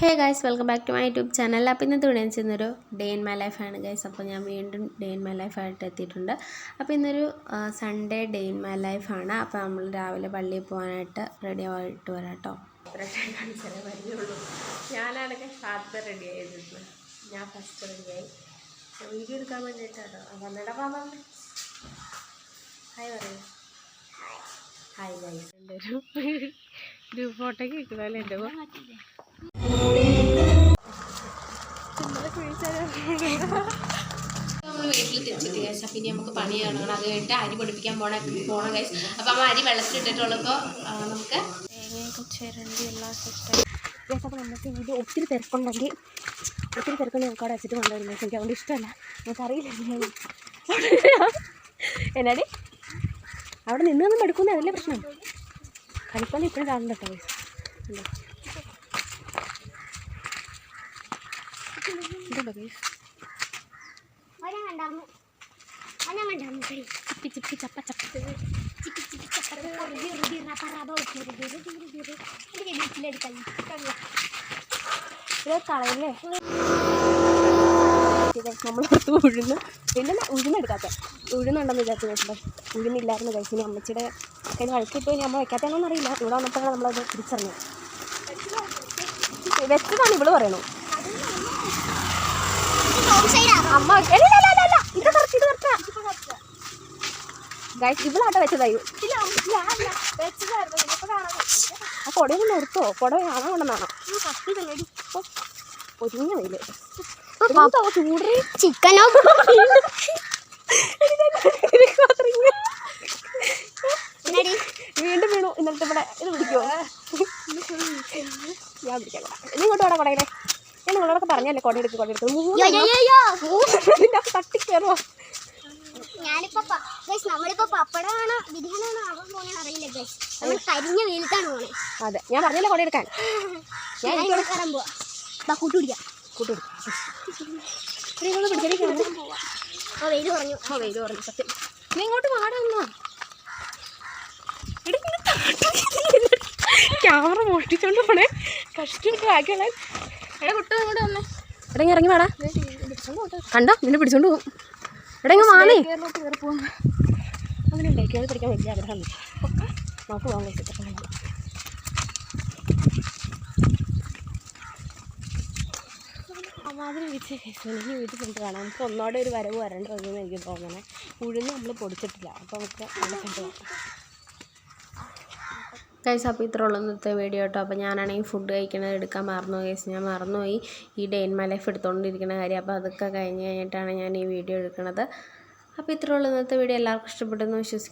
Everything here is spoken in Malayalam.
Hey guys welcome back to my YouTube channel. അപ്പോൾ ഇന്ന് തുടങ്ങി ചെന്നൊരു ഡേ ഇൻ മൈ ലൈഫാണ് ഗൈസ് അപ്പോൾ ഞാൻ വീണ്ടും ഡേ ഇൻ മൈ ലൈഫായിട്ട് എത്തിയിട്ടുണ്ട്. അപ്പോൾ ഇന്നൊരു സൺഡേ ഡേ ഇൻ മൈ ലൈഫാണ് അപ്പോൾ നമ്മൾ രാവിലെ പള്ളിയിൽ പോകാനായിട്ട് റെഡി ആയിട്ട് വരാം കേട്ടോ. ഞാനാണെങ്കിൽ ഷാർട്ട് റെഡി ആയിരുന്നു ഞാൻ ഫസ്റ്റ് റെഡിയായി വീഡിയോ എടുക്കാൻ വേണ്ടിയിട്ടാണ് ഹായ് പറയൂ. ഹായ് ഗൈസ് എന്റെ ഒരു ഗ്രൂപ്പ് ഫോട്ടോയ്ക്ക് കിട്ടുന്നതല്ലേ എന്റെ വീട്ടിൽ തിരിച്ചിട്ട് അപ്പം ഇനി നമുക്ക് പണി ഇറങ്ങണം അത് കഴിഞ്ഞിട്ട് അരി പൊടിപ്പിക്കാൻ പോണ പോണം ഗൈസ് അപ്പം ആ അരി വെള്ളത്തിലിട്ടിട്ടുള്ളപ്പോൾ നമുക്ക് ചിരണ്ടി അപ്പോൾ നമുക്ക് ഇത് ഒത്തിരി തിരക്കുണ്ടെങ്കിൽ ഒത്തിരി തിരക്കുണ്ട് നമുക്ക് അവിടെ വെച്ചിട്ട് കൊണ്ടുവരുന്നത് എനിക്ക് അതുകൊണ്ട് ഇഷ്ടമല്ല. നമുക്കറിയില്ല എന്നാടി? അവിടെ നിന്ന് നിന്നൊന്നും എടുക്കുന്ന അതല്ലേ പ്രശ്നം? കളിപ്പാൻ ഇപ്പോഴും കാണുന്നുണ്ട് കേട്ടോ ഗൈസ് ഇതുണ്ടോ ഗൈസ് ചിപ്പി ചിപ്പി ചപ്പ ചപ്പ ഇത് കളയല്ലേ നമ്മൾ പുറത്ത് ഉഴുന്ന് പിന്നെ ഉഴുന്നെടുക്കാത്ത ഉഴുന്നുണ്ടെന്ന് വിചാരിച്ചു ഉഴുന്നില്ലായിരുന്നു കഴിച്ചു ഇനി അമ്മച്ചിയുടെ അതിന് വഴക്കിട്ട് ഇനി അമ്മ വെക്കാത്തതാണോ അറിയില്ല ഇവിടെ വന്നപ്പോഴാണ് നമ്മളത് തിരിച്ചറിഞ്ഞത് വെച്ചതാണ് ഇവൾ പറയണു അമ്മ ഗൈസ് ഇവളാട്ട വെച്ചതായിരുന്നു ആ കൊടയൊന്ന് നിർത്തോ. കൊട കാണാൻ കൊണ്ടെന്നാണോ ഒരുങ്ങ വെയിൽ. ചൂടറി ചിക്കനോ? വീണ്ടും വീണു. ഇന്നലത്തെ ഇവിടെ ഇത് പിടിക്കുമോ ഞാൻ പിടിക്കാം നീ ഇങ്ങോട്ട് വേണം കൊടയിലെ. ഞാൻ നിങ്ങളോടൊക്കെ പറഞ്ഞല്ലേ കൊട എടുക്ക് കൊട എടുക്ക് മൂന്ന് മൂന്ന് തട്ടി കയറുമോ അതെ ഞാൻ പറഞ്ഞല്ലേ കൊട എടുക്കാൻ? ഞാൻ ഞാൻ ഇവിടെ കയറാൻ പോവാ. ബാ കൂട്ടു പിടിക്കാം കൂട്ടുപിടി നിങ്ങൾ പിടിച്ചടിക്കാണ് ആ വെയിൽ കുറഞ്ഞു. ആ പറഞ്ഞു സത്യം. നീ ഇങ്ങോട്ട് വാടാ ക്യാമറ മോഷ്ടിച്ചോണ്ട് പോണേ. കഷ്ടിട്ട് ബാക്കിയുള്ള എടാ കുട്ട ഇങ്ങോട്ട് വന്നേ. എടാ ഇറങ്ങി വാടാ. കണ്ടോ? നിന്നെ പിടിച്ചോണ്ട് പോകും. എടാ ഇങ്ങ് വാണേ അങ്ങനെ ഉണ്ടായി കയറി പഠിക്കാൻ വലിയ ആഗ്രഹം നമുക്ക് പോകാൻ കഴിച്ചിട്ട് മാതിരി കേസിന് ഇനി വീട്ടിൽ കൊണ്ട് കാണാം. നമുക്ക് ഒന്നോടെ ഒരു വരവ് വരേണ്ടതെന്ന് എനിക്ക് തോന്നണേ. ഉഴുന്ന് നമ്മൾ പൊടിച്ചിട്ടില്ല. അപ്പോൾ നമുക്ക് അവിടെ കണ്ടു ഗൈസ് അപ്പോൾ ഇത്ര ഉള്ള ഇന്നത്തെ വീഡിയോ കേട്ടോ അപ്പോൾ ഞാനാണെങ്കിൽ ഫുഡ് കഴിക്കണത് എടുക്കാൻ മറന്നു ഗൈസ് ഞാൻ മറന്നുപോയി. ഈ ഡേ മൈ ലൈഫ് എടുത്തുകൊണ്ടിരിക്കുന്ന കാര്യം. അപ്പോൾ അതൊക്കെ കഴിഞ്ഞ് കഴിഞ്ഞിട്ടാണ് ഞാൻ ഈ വീഡിയോ എടുക്കുന്നത്. അപ്പോൾ ഇത്രയുള്ള ഇന്നത്തെ വീഡിയോ. എല്ലാവർക്കും ഇഷ്ടപ്പെട്ടെന്ന് വിശ്വസിക്കുന്നു.